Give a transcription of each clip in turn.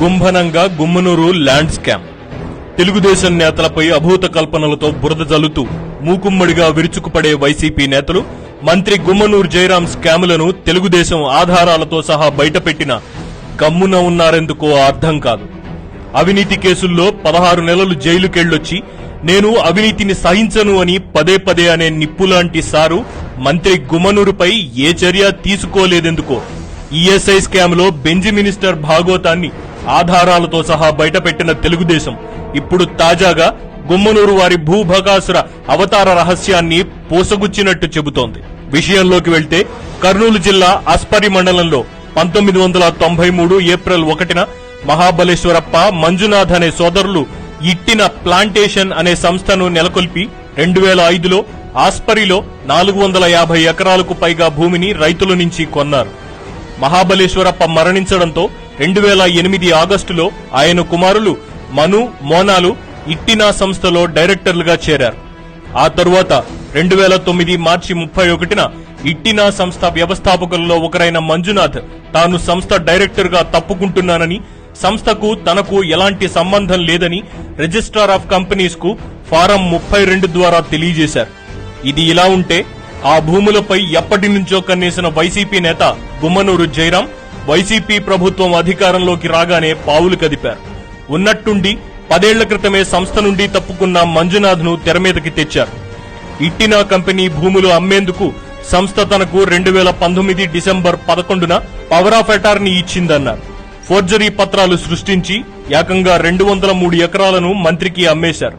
గుంభనంగా Gummanuru land scam. Telugu Desam నేతలపై అభూత కల్పనలతో బురద జల్లుతూ మూకుమ్మడిగా విరుచుకుపడే వైసీపీ నేతలు మంత్రి గుమ్మనూరు జయరాం స్కాములను తెలుగుదేశం ఆధారాలతో సహా బయటపెట్టిన గమ్మున ఉన్నారెందుకో అర్థం కాదు. అవినీతి కేసుల్లో పదహారు నెలలు జైలుకెళ్ళొచ్చి నేను అవినీతిని సహించను అని పదే పదే అనే నిప్పులాంటి సారు మంత్రి గుమ్మనూరుపై ఏ చర్య తీసుకోలేదెందుకో. ఈఎస్ఐ స్కామ్లో బెంజి మినిస్టర్ భాగోతాన్ని ఆధారాలతో సహా బయటపెట్టిన తెలుగుదేశం ఇప్పుడు తాజాగా గుమ్మనూరు వారి భూభగాసుర అవతార రహస్యాన్ని పోసగుచ్చినట్టు చెబుతోంది. విషయంలోకి వెళ్తే కర్నూలు జిల్లా అస్పరి మండలంలో పంతొమ్మిది వందల తొంభై మూడు ఏప్రిల్ ఒకటిన మహాబలేశ్వరప్ప మంజునాథ్ అనే సోదరులు ఇట్టిన ప్లాంటేషన్ అనే సంస్థను నెలకొల్పి రెండు వేల ఐదులో ఆస్పరిలో నాలుగు వందల యాభై ఎకరాలకు పైగా భూమిని రైతుల నుంచి కొన్నారు. మహాబలేశ్వరప్ప మరణించడంతో రెండు వేల ఎనిమిది ఆగస్టులో ఆయన కుమారులు మను మోనాలు ఇట్టినా సంస్థలో డైరెక్టర్లుగా చేరారు. ఆ తరువాత రెండు వేల తొమ్మిది మార్చి ముప్పై ఒకటిన ఇట్టినా సంస్థ వ్యవస్థాపకులలో ఒకరైన మంజునాథ్ తాను సంస్థ డైరెక్టర్గా తప్పుకుంటున్నానని సంస్థకు తనకు ఎలాంటి సంబంధం లేదని రిజిస్ట్రార్ ఆఫ్ కంపెనీస్కు ఫారం ముప్పై రెండు ద్వారా తెలియజేశారు. ఇది ఇలా ఉంటే ఆ భూములపై ఎప్పటి నుంచో కన్నేసిన వైసీపీ నేత గుమ్మనూరు జయరాం వైసీపీ ప్రభుత్వం అధికారంలోకి రాగానే పావులు కదిపారు. ఉన్నట్టుండి పదేళ్ళ క్రితమే సంస్థ నుండి తప్పుకున్న మంజునాథ్ను తెరమీదకి తెచ్చారు. ఇట్టినా కంపెనీ భూములు అమ్మేందుకు సంస్థ తనకు రెండు వేల పంతొమ్మిది డిసెంబర్ పదకొండున పవర్ ఆఫ్ అటార్నీ ఇచ్చిందన్నారు. ఫోర్జరీ పత్రాలు సృష్టించి ఏకంగా రెండు వందల మూడు ఎకరాలను మంత్రికి అమ్మేశారు.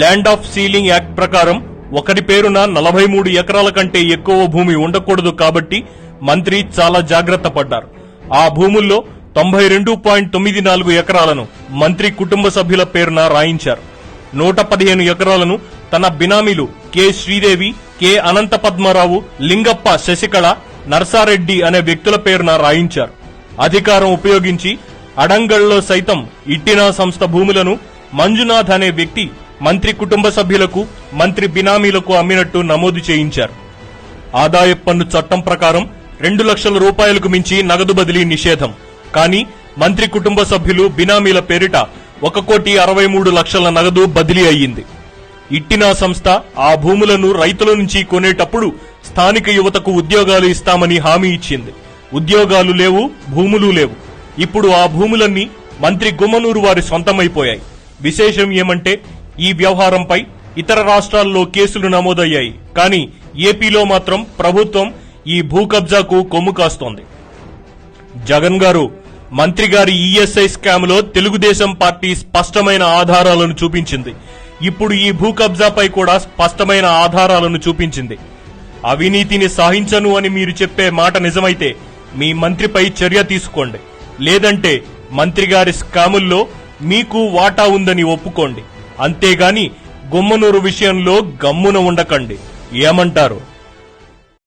ల్యాండ్ ఆఫ్ సీలింగ్ యాక్ట్ ప్రకారం ఒకరి పేరున నలభై మూడు ఎకరాల కంటే ఎక్కువ భూమి ఉండకూడదు కాబట్టి మంత్రి చాలా జాగ్రత్త పడ్డారు. ఆ భూముల్లో తొంభై రెండు పాయింట్ తొమ్మిది నాలుగు ఎకరాలను మంత్రి కుటుంబ సభ్యుల పేరున రాయించారు. నూట పదిహేను ఎకరాలను తన బినామీలు కె శ్రీదేవి కె అనంత పద్మారావు లింగప్ప శశికళ నర్సారెడ్డి అనే వ్యక్తుల పేరున రాయించారు. అధికారం ఉపయోగించి అడంగల్లో సైతం ఇట్టినా సంస్థ భూములను మంజునాథ్ అనే వ్యక్తి మంత్రి కుటుంబ సభ్యులకు మంత్రి బినామీలకు అమ్మినట్టు నమోదు చేయించారు. ఆదాయ పన్ను చట్టం ప్రకారం రెండు లక్షల రూపాయలకు మించి నగదు బదిలీ నిషేధం. కానీ మంత్రి కుటుంబ సభ్యులు బినామీల పేరిట ఒక కోటి అరవై మూడు లక్షల నగదు బదిలీ అయ్యింది. ఇట్టినా సంస్థ ఆ భూములను రైతుల నుంచి కొనేటప్పుడు స్థానిక యువతకు ఉద్యోగాలు ఇస్తామని హామీ ఇచ్చింది. ఉద్యోగాలు లేవు భూములు లేవు. ఇప్పుడు ఆ భూములన్నీ మంత్రి గుమ్మనూరు వారి సొంతమైపోయాయి. విశేషం ఏమంటే ఈ వ్యవహారంపై ఇతర రాష్ట్రాల్లో కేసులు నమోదయ్యాయి. కానీ ఏపీలో మాత్రం ప్రభుత్వం ఈ భూ కబ్జాకు కొమ్ము కాస్తోంది. జగన్ గారు మంత్రి గారి ఈఎస్ఐ స్కామ్లో తెలుగుదేశం పార్టీ స్పష్టమైన ఆధారాలను చూపించింది. ఇప్పుడు ఈ భూ కబ్జాపై కూడా స్పష్టమైన ఆధారాలను చూపించింది. అవినీతిని సహించను అని మీరు చెప్పే మాట నిజమైతే మీ మంత్రిపై చర్య తీసుకోండి. లేదంటే మంత్రి గారి స్కాముల్లో మీకు వాటా ఉందని ఒప్పుకోండి. అంతేగాని గుమ్మనూరు విషయంలో గమ్మున ఉండకండి. ఏమంటారు?